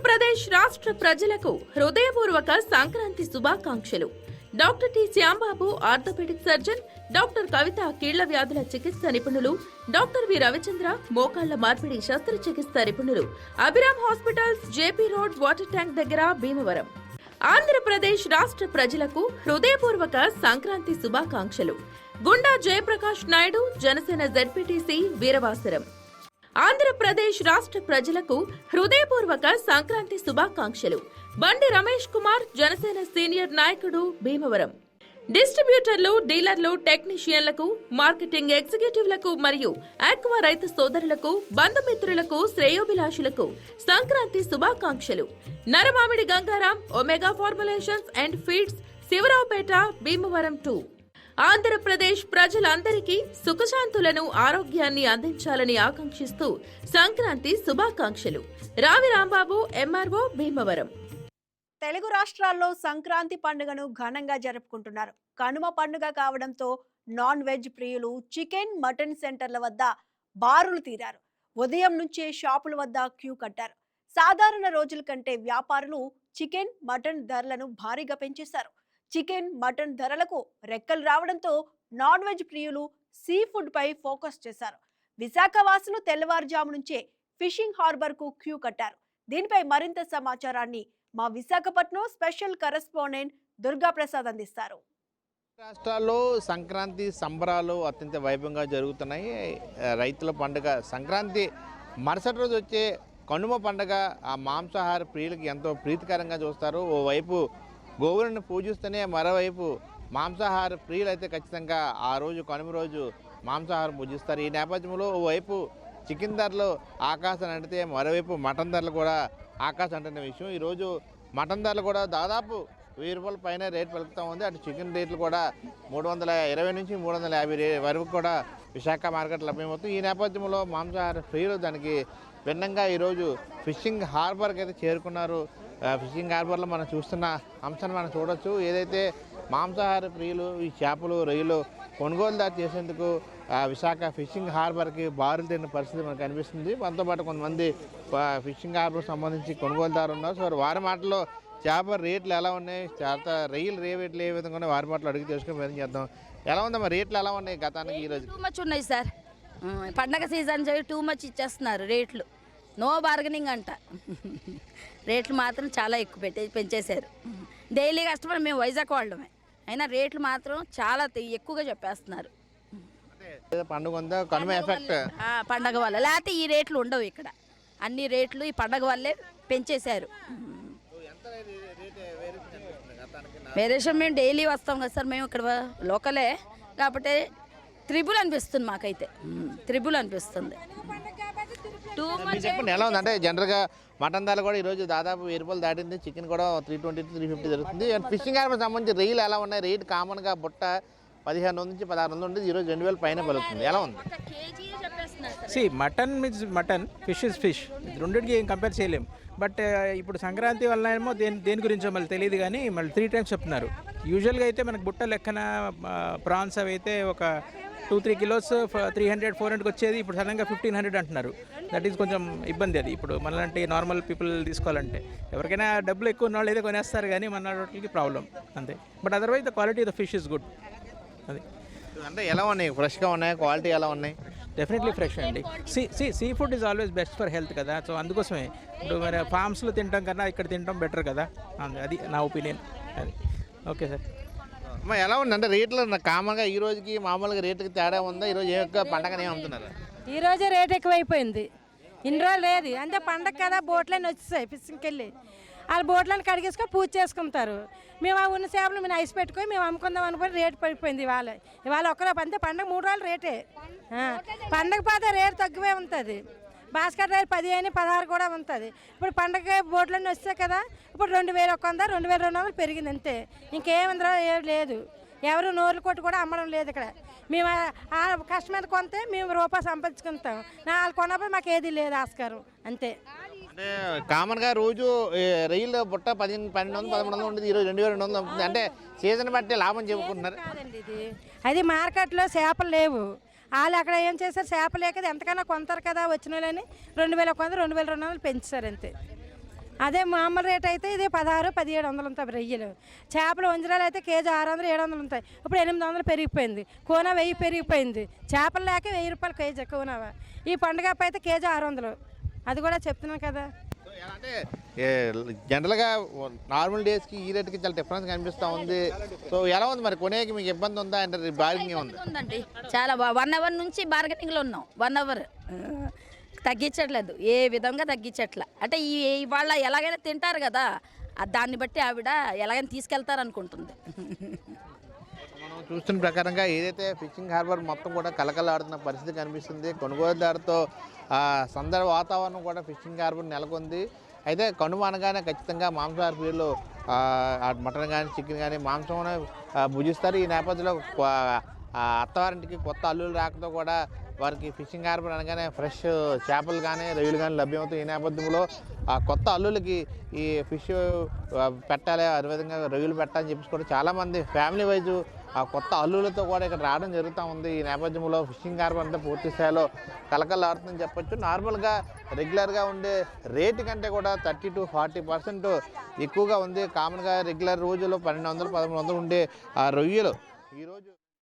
ఆంధ్రప్రదేశ్ రాష్ట్ర ప్రజలకు హృదయపూర్వక సంక్రాంతి శుభాకాంక్షలు. Doctor T Shyambabu orthopedic surgeon doctor Kavitha కీళ్ళ వ్యాధుల చికిత్స నిపుణులు డాక్టర్ వి రవిచంద్ర మోకాళ్ళ మార్పిడి శస్త్రచికిత్స నిపుణులు Abhiram hospitals JP road water tank దగ్గర భీమవరం. ఆంధ్రప్రదేశ్ రాష్ట్ర ప్రజలకు హృదయపూర్వక సంక్రాంతి శుభాకాంక్షలు. గుండా జయప్రకాష్ నాయుడు జనసేన జెడ్పీటీసీ వీరవాసరం. ఆంధ్రప్రదేశ్ రాష్ట్ర ప్రజలకు హృదయపూర్వక సంక్రాంతి శుభాకాంక్షలు. బండి రమేష్ కుమార్ జనసేన సీనియర్ నాయకుడు భీమవరం. డిస్ట్రిబ్యూటర్లు డీలర్లు టెక్నీషియన్లకు మార్కెటింగ్ ఎగ్జిక్యూటివ్లకు మరియు ఆక్వా రైతు సోదరులకు బంధుమిత్రులకు శ్రేయోభిలాషులకు సంక్రాంతి శుభాకాంక్షలు. Naramamidi Gangaram Omega formulations and feeds Sivaraopeta Bhimavaram two. Andhra Pradesh ప్రజలందరికీ సుఖశాంతులను ఆరోగ్యాన్ని అందించాలని ఆకాంక్షిస్తూ సంక్రాంతి శుభాకాంక్షలు. రావి రాంబాబు ఎంఆర్ఓ భీమవరం. తెలుగు రాష్ట్రాల్లో సంక్రాంతి పండుగను ఘనంగా జరుపుకుంటున్నారు. కనుమ పండుగ కావడంతో నాన్ వెజ్ ప్రియులు చికెన్ మటన్ సెంటర్ల వద్ద బారులు తీరారు. ఉదయం నుంచే షాపుల వద్ద క్యూ కట్టారు. సాధారణ రోజుల కంటే వ్యాపారులు చికెన్ మటన్ ధరలను భారీగా పెంచేశారు. చికెన్ మటన్ ధరలకు రెక్కలు రావడంతో నాన్ వెజ్ ప్రియులు సీ ఫుడ్ పై ఫోకస్ చేశారు. విశాఖ వాసులు తెల్లవారుజాము నుంచే ఫిషింగ్ హార్బర్కు క్యూ కట్టారు. దీనిపై మరింత సమాచారాన్ని మా విశాఖపట్నం స్పెషల్ కరెస్పాండెంట్ దుర్గా ప్రసాద్ అందిస్తారు. రాష్ట్రాల్లో సంక్రాంతి సంబరాలు అత్యంత వైభవంగా జరుగుతున్నాయి. రైతుల పండుగ సంక్రాంతి మరుసటి రోజు వచ్చే కనుమ పండుగ ఆ మాంసాహార ప్రియులకి ఎంతో ప్రీతికరంగా చూస్తారు. ఓవైపు గోవులను పూజిస్తూనే మరోవైపు మాంసాహార ప్రియులు అయితే ఖచ్చితంగా ఆ రోజు కనుమ రోజు మాంసాహారం పూజిస్తారు. ఈ నేపథ్యంలో ఓవైపు చికెన్ ధరలు ఆకాశం అంటితే మరోవైపు మటన్ ధరలు కూడా ఆకాశం అంటున్న విషయం. ఈరోజు మటన్ ధరలు కూడా దాదాపు వెయ్యి రూపాయల పైన రేట్ పలుకుతూ ఉంది. అటు చికెన్ రేట్లు కూడా మూడు వందల ఇరవై నుంచి మూడు వందల యాభై వరకు కూడా విశాఖ మార్కెట్ లభ్యమవుతుంది. ఈ నేపథ్యంలో మాంసాహార ఫ్రీలు దానికి భిన్నంగా ఈరోజు ఫిషింగ్ హార్బర్కి అయితే చేరుకున్నారు. ఫిషింగ్ హార్బర్లో మనం చూస్తున్న అంశాన్ని మనం చూడొచ్చు. ఏదైతే మాంసాహార ప్రియులు ఈ చేపలు రొయ్యలు కొనుగోలుదారు చేసేందుకు విశాఖ ఫిషింగ్ హార్బర్కి బారులు తిన్న పరిస్థితి మనకు కనిపిస్తుంది. మనతో పాటు కొంతమంది ఫిషింగ్ హార్బర్ సంబంధించి కొనుగోలుదారు ఉన్నారు. సో వారి మాటల్లో చేప రేట్లు ఎలా ఉన్నాయి? చేత రొయ్యలు రే రేట్లు ఏ విధంగా ఉన్నాయి? వారి మాటలు అడిగి తెలుసుకుని ప్రయత్నం చేద్దాం. ఎలా ఉందమ్మా? రేట్లు ఎలా ఉన్నాయి గతానికి ఈ రోజు టూ మచ్ ఉన్నాయి సార్. పండగ సీజన్ చెప్పి టూ మచ్ ఇచ్చేస్తున్నారు రేట్లు. నో బార్గెనింగ్ అంట. రేట్లు మాత్రం చాలా ఎక్కువ పెట్టే పెంచేశారు. డైలీ కస్టమర్ మేము వైజాగ్ వాళ్ళమే. అయినా రేట్లు మాత్రం చాలా ఎక్కువగా చెప్పేస్తున్నారు. పండుగ పండగ వల్ల. లేకపోతే ఈ రేట్లు ఉండవు ఇక్కడ. అన్ని రేట్లు ఈ పండగ వల్లే పెంచేశారు. వేరేషన్ మేము డైలీ వస్తాం కదా సార్. మేము ఇక్కడ లోకలే. కాబట్టి త్రిబుల్ అనిపిస్తుంది మాకైతే. త్రిబుల్ అనిపిస్తుంది. మీరు చెప్పండి ఎలా ఉంది అంటే జనరల్గా మటన్ ధర కూడా ఈరోజు దాదాపు వెయ్యి రూపాయలు దాటింది చికెన్ కూడా త్రీ ట్వంటీ త్రీ ఫిఫ్టీ దొరుకుతుంది ఫిషింగ్ హార్బర్ సంబంధించి రైలు ఎలా ఉన్నాయి? రేట్ కామన్గా బుట్ట పదిహేను నుంచి పదహారు వందలు ఉంటుంది ఈరోజు రెండు వేల పైన పలుకుతుంది. ఎలా ఉంది? Sea mutton means mutton fish is fish రెండింటికి ఏం కంపేర్ చేయలేం. బట్ ఇప్పుడు సంక్రాంతి వల్ల ఏమో దేని దేని గురించో మళ్ళీ తెలియదు కానీ మళ్ళీ త్రీ టైమ్స్ చెప్తున్నారు. యూజువల్గా అయితే మనకు బుట్ట లెక్కన ప్రాన్స్ అవి అయితే ఒక two three kilos three hundred four హండ్రెడ్కి వచ్చేది. ఇప్పుడు సడన్గా ఫిఫ్టీన్ హండ్రెడ్ అంటున్నారు. దట్ ఈస్ కొంచెం ఇబ్బంది అది. ఇప్పుడు మనలాంటి నార్మల్ పీపుల్ తీసుకోవాలంటే. ఎవరికైనా డబ్బులు ఎక్కువ ఉన్న వాళ్ళు అయితే కొనేస్తారు కానీ మన వాటికి ప్రాబ్లం అంతే. But otherwise the quality of the fish is good అది. అంటే ఎలా ఉన్నాయి? ఫ్రెష్గా ఉన్నాయి? క్వాలిటీ ఎలా ఉన్నాయి? డెఫినెట్లీ ఫ్రెష్ అండి. Sea sea sea food is always best for health కదా. సో అందుకోసమే ఇప్పుడు మరి ఫార్మ్స్లో తినడం కన్నా ఇక్కడ తినడం బెటర్ కదా. అందు- నా ఒపీనియన్ అది. ఓకే సార్ అమ్మా ఎలా ఉంది అంటే రేట్లు కామన్గా ఈ రోజుకి మామూలుగా రేట్లకి తేడా ఉందా? ఈరోజు ఏ ఒక్క పండగనే అమ్ముతున్నారు ఈ రోజే రేట్ ఎక్కువైపోయింది. ఇన్ని రోజులు లేదు. అంటే పండగ కదా బోట్లన్నీ వచ్చేసాయి ఫిషింగ్కి వెళ్ళి వాళ్ళు బోట్లను కడిగేసుకొని పూజ చేసుకుంటారు. మేము ఆ ఉన్న చేపలు మేము ఐస్ పెట్టుకొని మేము అమ్ముకుందాం అనుకుని రేట్ పడిపోయింది ఇవాళ. ఇవాళ ఒక్కరో అంతే పండగ మూడు రోజులు రేటే. పండగ పోతే రేటు తగ్గువే ఉంటుంది. బాస్కెట్ రేట్ పదిహేను పదహారు కూడా ఉంటుంది. ఇప్పుడు పండగ బోట్లన్నీ వస్తాయి కదా ఇప్పుడు రెండు వేలు ఒక వంద రెండు వేల రెండు వందలు పెరిగింది అంతే. ఇంకేముందో ఏం లేదు. ఎవరు నోర్లు కొట్టు కూడా అమ్మడం లేదు ఇక్కడ. మేము ఆ- ఆ కష్టమైన కొంతే మేము రూపాయి సంపాదించుకుంటాం. నా వాళ్ళు కొన్నప్పుడు మాకు ఏది లేదు ఆస్కారం. అంతే. అంటే కామన్గా రోజు ఏ, రొయ్యలు బుట్ట పదిహేను పన్నెండు వందలు పదమూడు వందలు ఉంటుంది ఈరోజు రెండు వేల రెండు వందలు ఉంటుంది అంటే సీజన్ బట్టి లాభం చెప్పుకుంటున్నారు. కాదండి ఇది. అది మార్కెట్లో చేపలు లేవు. వాళ్ళు అక్కడ ఏం చేశారు? చేపలు లేక ఎంతకన్నా కొంటారు కదా వచ్చిన వాళ్ళని? రెండు వేల కొంత రెండు వేల రెండు వందలు పెంచుతారు అంతే. అదే మామూలు రేట్ అయితే ఇది పదహారు పదిహేడు వందలు ఉంటాయి రొయ్యలు. చేపలు వంజరాలు అయితే కేజీ ఆరు వందలు ఏడు వందలు ఉంటాయి. ఇప్పుడు ఎనిమిది వందలు పెరిగిపోయింది. కోన వెయ్యి పెరిగిపోయింది. చేపలు లేక వెయ్యి రూపాయలు కేజీ కోన ఈ పండుగ అయితే కేజీ ఆరు వందలు. అది కూడా చెప్తున్నాను కదా. అంటే జనరల్గా నార్మల్ డేస్కి ఈ రేట్కి చాలా డిఫరెన్స్ కనిపిస్తూ ఉంది. సో ఎలా ఉంది మరి? కొనేకి మీకు ఇబ్బంది ఉందా? అంటే బార్గింగ్ ఉంది? ఉందండి. చాలా వన్ అవర్ నుంచి బార్గెనింగ్లో ఉన్నాం. One hour తగ్గించట్లేదు. ఏ విధంగా తగ్గించట్లే? అంటే ఈ ఇవాళ ఎలాగైనా తింటారు కదా. దాన్ని బట్టి ఆవిడ ఎలాగైనా తీసుకెళ్తారనుకుంటుంది. మనం చూస్తున్న ప్రకారంగా ఏదైతే ఫిషింగ్ హార్బర్ మొత్తం కూడా కలకలాడుతున్న పరిస్థితి కనిపిస్తుంది కొనుగోలుదారుతో సందర్భ వాతావరణం కూడా ఫిషింగ్ హార్బర్ నెలకొంది. అయితే కనుమ అనగానే ఖచ్చితంగా మాంసాహార పీరులు మటన్ కానీ చికెన్ కానీ మాంసం భుజిస్తారు. ఈ నేపథ్యంలో అత్తవారింటికి కొత్త అల్లులు రాకతో కూడా వారికి ఫిషింగ్ హార్బర్ అనగానే ఫ్రెష్ చేపలు కానీ రొయ్యలు కానీ లభ్యమవుతాయి. ఈ నేపథ్యంలో ఆ కొత్త అల్లులకి ఈ ఫిష్ పెట్టాలి అదేవిధంగా రొయ్యలు పెట్టాలని చెప్పేసి కూడా చాలామంది ఫ్యామిలీ వైజ్ ఆ కొత్త అల్లులతో కూడా ఇక్కడ రావడం జరుగుతూ ఉంది. ఈ నేపథ్యంలో ఫిషింగ్ హార్బర్ అంతా పూర్తి స్థాయిలో కలకలాడుతుందని చెప్పొచ్చు. నార్మల్గా రెగ్యులర్గా ఉండే రేటు కంటే కూడా థర్టీ టు ఫార్టీ పర్సెంట్ ఎక్కువగా ఉంది. కామన్గా రెగ్యులర్ రోజుల్లో పన్నెండు వందలు పదమూడు వందలు ఉండే ఆ రొయ్యలు. ఈరోజు